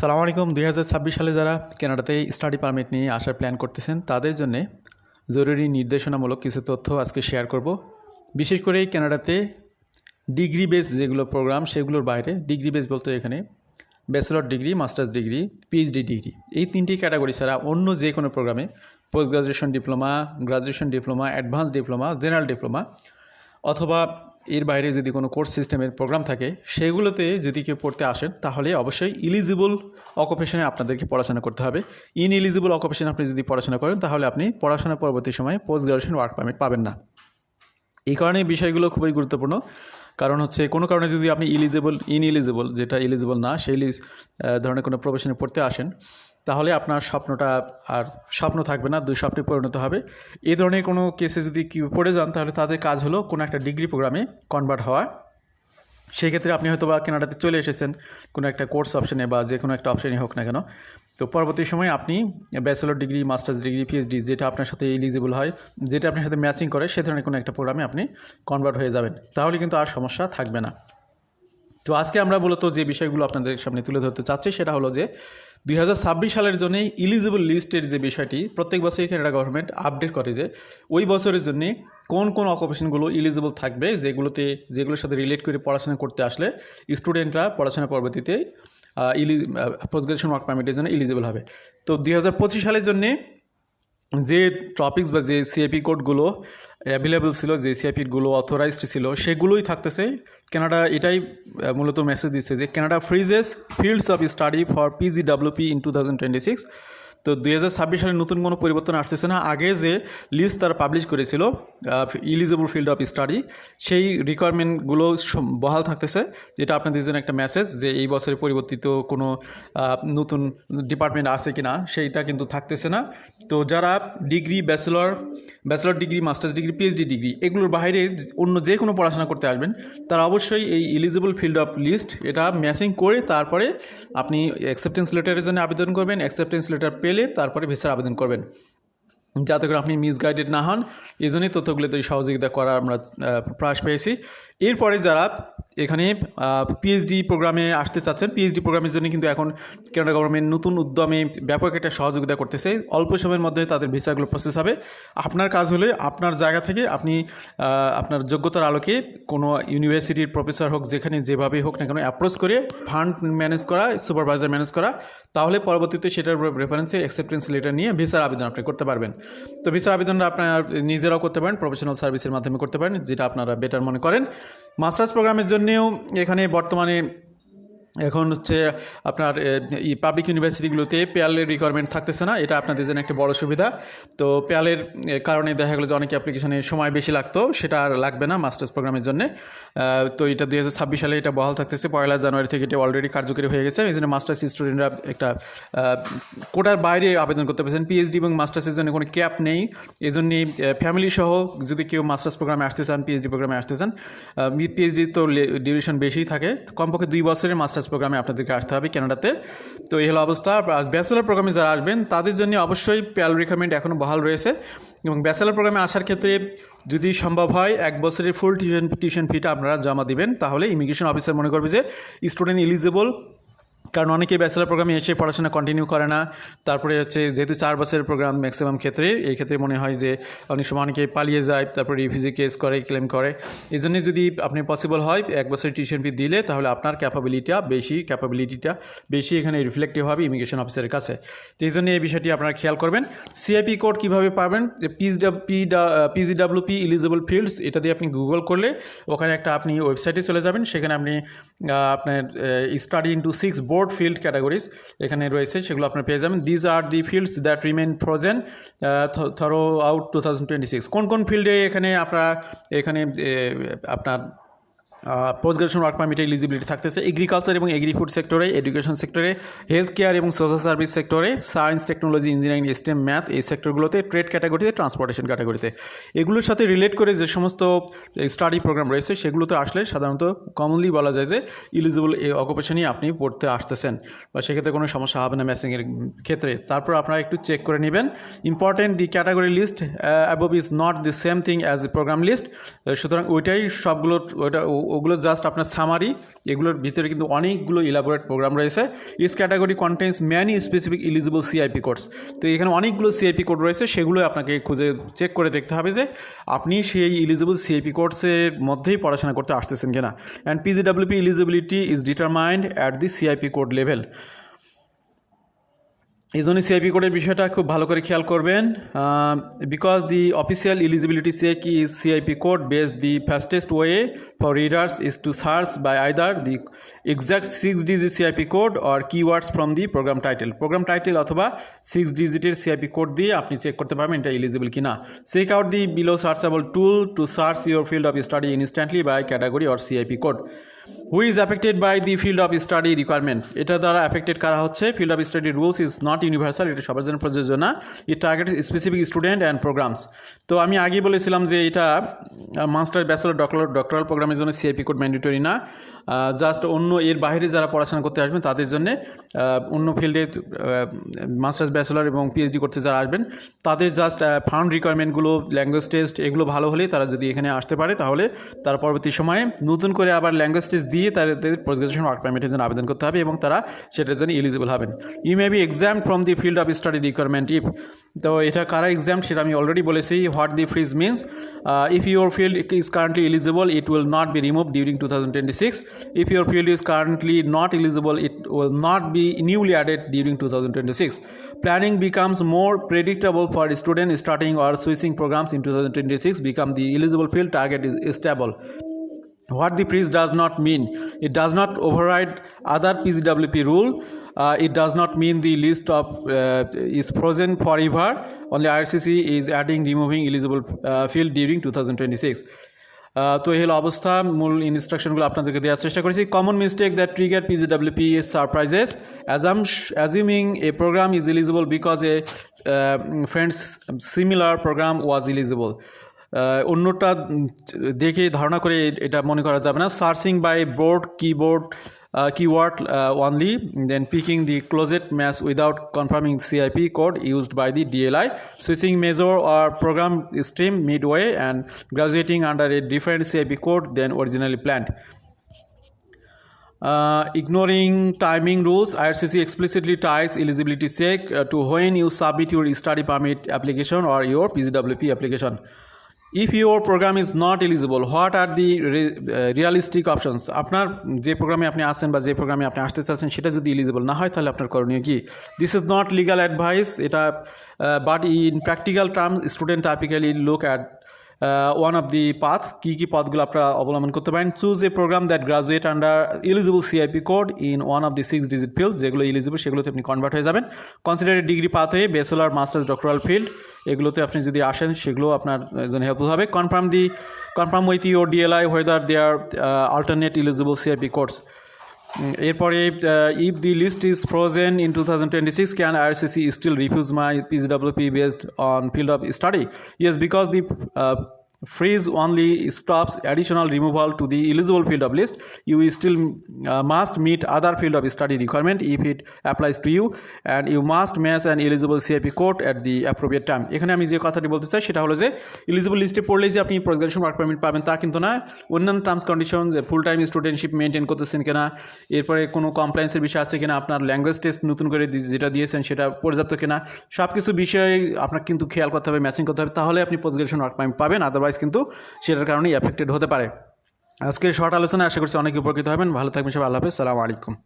সালাম আলাইকুম। দুই হাজার ছাব্বিশ সালে যারা কানাডাতে স্টাডি পারমিট নিয়ে আসার প্ল্যান করতেছেন, তাদের জন্য জরুরি নির্দেশনামূলক কিছু তথ্য আজকে শেয়ার করব। বিশেষ করে কানাডাতে ডিগ্রি বেস যেগুলো প্রোগ্রাম, সেগুলোর বাইরে, ডিগ্রি বেস বলতে এখানে bachelor degree, masters degree, PhD degree, এই তিনটি ক্যাটাগরি ছাড়া অন্য যে কোনো প্রোগ্রামে post graduation diploma graduation diploma, advance diploma, general diploma অথবা এর বাইরে যদি কোনো কোর্স সিস্টেমের প্রোগ্রাম থাকে, সেগুলোতে যদি কেউ পড়তে আসেন, তাহলে অবশ্যই ইলিজিবল অকুপেশনে আপনাদেরকে পড়াশোনা করতে হবে। ইন ইলিজিবল অকুপেশনে আপনি যদি পড়াশোনা করেন, তাহলে আপনি পড়াশোনার পরবর্তী সময়ে পোস্ট গ্রাজুয়েশন ওয়ার্ক পারমিট পাবেন না। এই কারণে বিষয়গুলো খুবই গুরুত্বপূর্ণ। কারণ হচ্ছে, কোনো কারণে যদি আপনি ইলিজিবল ইন ইলিজিবল যেটা ইলিজিবল না, সেই ধরনের কোনো প্রফেশনে পড়তে আসেন তাহলে আপনার স্বপ্নটা আর স্বপ্ন থাকবে না, দুই স্বপ্নে পরিণত হবে। এই ধরনের কোনো কেসে যদি কেউ পড়ে যান, তাহলে তাদের কাজ হলো কোনো একটা ডিগ্রি প্রোগ্রামে কনভার্ট হওয়া। সেই ক্ষেত্রে আপনি হয়তো বা কেনাডাতে চলে এসেছেন, কোনো একটা কোর্স অপশনে বা যে কোনো একটা অপশনই হোক না কেন। তো পরবর্তী সময় আপনি bachelor degree masters degree PhD যেটা আপনার সাথে এলিজিবল হয়, যেটা আপনার সাথে ম্যাচিং করে, সে ধরনের কোনো একটা প্রোগ্রামে আপনি কনভার্ট হয়ে যাবেন। তাহলে কিন্তু আর সমস্যা থাকবে না। তো আজকে আমরা মূলত যে বিষয়গুলো আপনাদের সামনে তুলে ধরতে চাচ্ছি, সেটা হলো যে দুই হাজার ছাব্বিশ সালের জন্য ইলিজিবল লিস্টের যে বিষয়টি, প্রত্যেক বছরই কানাডা গভর্নমেন্ট আপডেট করে যে ওই বছরের জন্য কোন কোন অকুপেশনগুলো ইলিজিবল থাকবে, যেগুলোতে, যেগুলোর সাথে রিলেট করে পড়াশোনা করতে আসলে স্টুডেন্টরা পড়াশোনা পরবর্তীতে ইলি পোস্ট গ্রাজুয়েশন ওয়ার্ক পারমিটের জন্য ইলিজিবল হবে। তো দুই হাজার পঁচিশ সালের জন্যে যে টপিকস বা যে সিএপি কোডগুলো অ্যাভেলেবল ছিল, যে সিএপিগুলো অথরাইজড ছিল, সেগুলোই থাকতেছে। কেনাডা এটাই মূলত মেসেজ দিচ্ছে যে Canada freezes fields of study for PGWP in two thousand twenty six তো দুই হাজার ছাব্বিশ সালে নতুন কোনো পরিবর্তন আসতেছে না। আগে যে লিস্ট তারা পাবলিশ করেছিল ইলিজিবল ফিল্ড অফ স্টাডি সেই রিকোয়ারমেন্টগুলো বহাল থাকতেছে, যেটা আপনাদের জন্য একটা মেসেজ যে এই বছরে পরিবর্তিত কোনো নতুন ডিপার্টমেন্ট আছে কি না সেইটা কিন্তু থাকতেছে না। তো যারা degree bachelor bachelor degree masters degree PhD degree এগুলোর বাইরে অন্য যে কোনো পড়াশোনা করতে আসবেন, তারা অবশ্যই এই এলিজিবল ফিল্ড অফ লিস্ট এটা ম্যাচিং করে তারপরে আপনি অ্যাকসেপ্টেন্স লেটারের জন্য আবেদন করবেন। অ্যাকসেপ্টেন্স লেটার পেলে তারপরে ভিসার আবেদন করবেন। যাতে করে আপনি মিসগাইডেড না হন, এই জন্যই তথ্যগুলিতে সহযোগিতা করার আমরা প্রয়াস পেয়েছি। এরপরে যারা এখানে পিএইচডি প্রোগ্রামে আসতে চাচ্ছেন পিএইচডি প্রোগ্রামের জন্য কিন্তু এখন কানাডা গভর্নমেন্ট নতুন উদ্যমে ব্যাপক একটা সহযোগিতা করতেছে। অল্প সময়ের মধ্যে তাদের ভিসাগুলো প্রসেস হবে। আপনার কাজ হলে আপনার জায়গা থেকে আপনি আপনার যোগ্যতার আলোকে কোনো ইউনিভার্সিটির প্রফেসর হোক, যেখানে যেভাবে হোক না কেন অ্যাপ্রোচ করে ফান্ড ম্যানেজ করা সুপারভাইজার ম্যানেজ করা, তাহলে পরবর্তীতে সেটার রেফারেন্সে অ্যাকসেপ্টেন্স লেটার নিয়ে ভিসার আবেদন আপনি করতে পারবেন। তো ভিসার আবেদনটা আপনার নিজেরাও করতে পারেন প্রফেশনাল সার্ভিসের মাধ্যমে করতে পারেন, যেটা আপনারা বেটার মনে করেন। মাস্টার্স প্রোগ্রামের জন্যেও এখানে বর্তমানে এখন হচ্ছে আপনার এই পাবলিক ইউনিভার্সিটিগুলোতে পেয়ালের রিকোয়ারমেন্ট থাকতেছে না, এটা আপনাদের জন্য একটা বড় সুবিধা। তো পেয়ালের কারণে দেখা গেলো যে অনেক অ্যাপ্লিকেশনে সময় বেশি লাগতো, সেটা আর লাগবে না মাস্টার্স প্রোগ্রামের জন্য। তো এটা দুই হাজার ছাব্বিশ সালে এটা বহাল থাকতেছে, পয়লা জানুয়ারি থেকে এটা অলরেডি কার্যকরী হয়ে গেছে। এই জন্য মাস্টার্স স্টুডেন্টরা একটা কোটার বাইরে আবেদন করতে পারছেন। পিএইচডি এবং মাস্টার্সের জন্য কোনো ক্যাপ নেই। এই জন্যে ফ্যামিলি সহ যদি কেউ মাস্টার্স প্রোগ্রামে আসতে চান পিএইচডি প্রোগ্রামে আসতে চান পিএইচডি তো ডিউরেশন বেশিই থাকে। কমপক্ষে দুই বছরের মাস্টার্স প্রোগ্রামে আপনাদেরকে আসতে হবে কানাডাতে তো এই হলো অবস্থা। ব্যাচেলার প্রোগ্রামে যারা আসবেন, তাদের জন্য অবশ্যই প্যাল রিকমেন্ড এখনও বহাল রয়েছে। এবং ব্যাচেলার প্রোগ্রামে আসার ক্ষেত্রে যদি সম্ভব হয়, এক বছরের ফুল টিউশন টিউশন ফিটা আপনারা জমা দিবেন। তাহলে ইমিগ্রেশন অফিসার মনে করবে যে স্টুডেন্ট এলিজিবল কারণ অনেকে ব্যাচেলার প্রোগ্রামে এসে পড়াশোনা কন্টিনিউ করে না। তারপরে হচ্ছে যেহেতু চার বছরের প্রোগ্রাম ম্যাক্সিমাম ক্ষেত্রে, এই ক্ষেত্রে মনে হয় যে অনেক সময় অনেকে পালিয়ে যায়, তারপরে রিফিউজি কেস করে ক্লেম করে। এই জন্যে যদি আপনি পসিবল হয়, এক বছরের টিউশন ফি দিলে তাহলে আপনার ক্যাপাবিলিটিটা বেশি ক্যাপাবিলিটিটা বেশি এখানে রিফ্লেক্টিভ হবে ইমিগ্রেশন অফিসারের কাছে। তো এই জন্য এই বিষয়টি আপনারা খেয়াল করবেন। সিআইপি কোড কীভাবে পাবেন? যে পিস পি পিজিডাব্লিউপি ইলিজিবল ফিল্ডস এটা দিয়ে আপনি গুগল করলে ওখানে একটা আপনি ওয়েবসাইটে চলে যাবেন। সেখানে আপনি আপনার study into six broad field categories এখানে রয়েছে, সেগুলো আপনার পেয়ে যাবেন। These are the fields that remain frozen throughout two thousand twenty six কোন কোন ফিল্ডে এখানে আপনারা, এখানে আপনার পোস্ট গ্রাজুয়েশন ওয়ার্ক পারমিটে এলিজিবিলিটি থাকতেছে এগ্রিকালচার এবং এগ্রি ফুড সেক্টরে এডুকেশন সেক্টরে হেলথ কেয়ার এবং সোশ্যাল সার্ভিস সেক্টরে science technology engineering STEM math এই সেক্টরগুলোতে ট্রেড ক্যাটাগরিতে ট্রান্সপোর্টেশন ক্যাটাগরিতে এগুলোর সাথে রিলেট করে যে সমস্ত স্টাডি প্রোগ্রাম রয়েছে সেগুলোতে আসলে সাধারণত কমনলি বলা যায় যে ইলিজিবল এই অকুপেশনই আপনি পড়তে আসতেছেন বা সেক্ষেত্রে কোনো সমস্যা হবে না ম্যাচিংয়ের ক্ষেত্রে। তারপর আপনারা একটু চেক করে নেবেন। Important the category list above is not the same thing as a programme list সুতরাং ওইটাই সবগুলো, ওইটা ওগুলো জাস্ট আপনার সামারি এগুলোর ভিতরে কিন্তু অনেকগুলো ইলাবোরেট প্রোগ্রাম রয়েছে। This category contains many specific eligible CIP course তো এখানে অনেকগুলো সিআইপি কোড রয়েছে, সেগুলো আপনাকে খুঁজে চেক করে দেখতে হবে যে আপনি সেই ইলিজিবল সিআইপি কোর্সের মধ্যেই পড়াশোনা করতে আসতেছেন কিনা। And PGWP eligibility is determined at the CIP code level এই জন্য সিআইপি কোডের বিষয়টা খুব ভালো করে খেয়াল করবেন because the official eligibility check is CIP code base the fastest way for readers is to search by either the exact six digit CIP code or keywords from the programme title programme title অথবা six ডিজিটের CIP code দিয়ে আপনি check করতে পারবেন এটা eligible কিনা। Check out the below searchable tool to search your field of study instantly by category or CIP code who is affected by the field of study requirement এটা দ্বারা affected করা হচ্ছে? Field of study rules is not universal এটা সবার জন্য প্রযোজ্য না। It target specific student and programmes তো আমি আগেই বলেছিলাম যে এটা মাস্টার ব্যাচেলর ডক্টর ডক্টরাল প্রোগ্রামের জন্য সিআইপি কোড ম্যান্ডেটরি না। জাস্ট অন্য এর বাইরে যারা পড়াশোনা করতে আসবেন, তাদের জন্য অন্য ফিল্ডে মাস্টার্স ব্যাচেলর এবং পিএইচডি করতে যারা আসবেন, তাদের জাস্ট ফান্ড রিকোয়ারমেন্টগুলো ল্যাঙ্গুয়েজ টেস্ট এগুলো ভালো হলে তারা যদি এখানে আসতে পারে, তাহলে তার পরবর্তী সময়ে নতুন করে আবার ল্যাঙ্গুয়েজ টেস্ট দিয়ে তাদের পোস্ট গ্রাজুয়েশন ওয়ার্ক পারমিটের জন্য আবেদন করতে হবে এবং তারা সেটার জন্য এলিজিবল হবেন। You may be exam from the field of study requirement if তো এটা কারা এক্সাম সেটা আমি অলরেডি বলেছি। What the freeze means if your field is currently eligible it will not be remove during two thousand twenty six if your field is currently not eligible it will not be newly added during two thousand twenty six planning becomes more predictable for students starting or switching programs in 2026 become the eligible field target is stable. what the freeze does not mean it does not override other pgwp rule uh, it does not mean the list of uh, is frozen forever only ircc is adding removing eligible uh, field during 2026 আহ, তো এই হলো অবস্থা মূল ইনস্ট্রাকশনগুলো আপনাদেরকে দেওয়ার চেষ্টা করেছি common mistake that trigger PGWP surprises assuming a program is eligible because a friends similar program was eligible অন্যটা দেখে ধারণা করে এটা মনে করা যাবে না searching by board keyboard uh, only then picking the closet match without confirming CIP code used by the DLI switching measure or program stream midway and graduating under a different CIP code than originally planned uh, ignoring timing rules, IRCC explicitly ties eligibility check uh, to when you submit your study permit application or your PGWP application. If your programme is not eligible what are the realistic options আপনার যে প্রোগ্রামে আপনি আসেন বা যে প্রোগ্রামে আপনি আসতে চাচ্ছেন সেটা যদি এলিজিবল না হয়, তাহলে আপনার করণীয় কি? This is not legal advice এটা but in practical terms student typically look at one of the path কী কী পথগুলো আপনারা অবলম্বন করতে পারেন? Choose a programme that graduate under eligible CIP code in one of the six digit field যেগুলো eligible সেগুলোতে আপনি কনভার্ট হয়ে যাবেন। কনসিডার ডিগ্রি পাথ হয়ে ব্যাচেলার মাস্টার্স ডক্টরাল ফিল্ড এগুলোতে আপনি যদি আসেন সেগুলো আপনার জন্য হেল্পফুল হবে। Confirm the confirm with your DLI whether there alternate eligible CIP codes এরপরে if the list is frozen in two thousand twenty six can IRCC still refuse my PGWP based on field of study yes because the freeze only stops additional removal to the eligible field of list. You still uh, must meet other field of study requirement if it applies to you. And you must match an eligible CIP code at the appropriate time. এখানে আমি যে কথাটি বলতে চাই সেটা হলো যে eligible লিস্টে পড়লেই যে আপনি পোস্ট ওয়ার্ক পারমিট পাবেন তা কিন্তু না। অন্যান্য টার্মস কন্ডিশন যে ফুল টাইম স্টুডেন্টশিপ মেনটেন করতেছেন কিনা এরপরে কোনো কমপ্লায়েন্সের বিষয় আছে কিনা আপনার ল্যাঙ্গুয়েজ টেস্ট নতুন করে দি- যেটা দিয়েছেন সেটা পর্যাপ্ত কিনা সব কিছু বিষয়ে আপনার কিন্তু খেয়াল করতে হবে ম্যাচিং করতে হবে। তাহলে আপনি পোস্ট ওয়ার্ক পারমিট পাবেন আদারওয়াইজ কিন্তু সেটার কারণেই অ্যাফেক্টেড হতে পারে। আজকের শর্ট আলোচনা আশা করছি অনেক উপকৃত হবেন। ভালো থাকবেন সবাই, আল্লাহ হাফেজ। সালাম আলাইকুম।